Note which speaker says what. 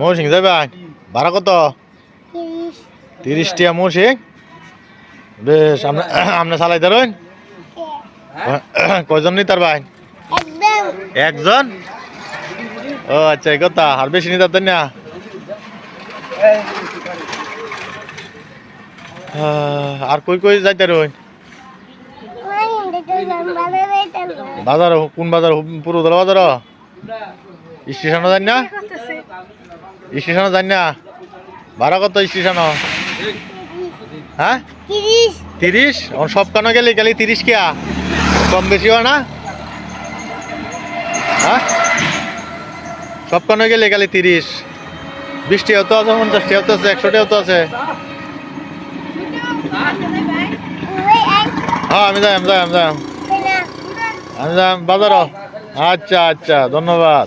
Speaker 1: মৌসিং যাবে ভাড়া কত? তিরিশ টিয়া মৌসিং? বেশ, আপনি চালাই কয়জন নি তার ভাই? একজন? ও আচ্ছা এই কথা, আর বেশি নিতে পারতেন না? আর কই কই যাইতে রইন বাজার, কোন বাজার, পুরো বাজার স্টেশনে যান না? স্টেশনে যান না? ভাড়া কত স্টেশন? হ্যাঁ? তিরিশ। সব কেন গেলি গেলি তিরিশ কিয়া কম বেশি হয় না? হ্যাঁ? সব কেন গেলি গেলি তিরিশ। বিশ টিয়াও তো আছে পঞ্চাশ টিয়াও তো আছে একশো টিয়াও তো আছে। হ্যাঁ আমি যাই আমি যাই আমি যাই। আমি যাই বাজারও। আচ্ছা আচ্ছা ধন্যবাদ।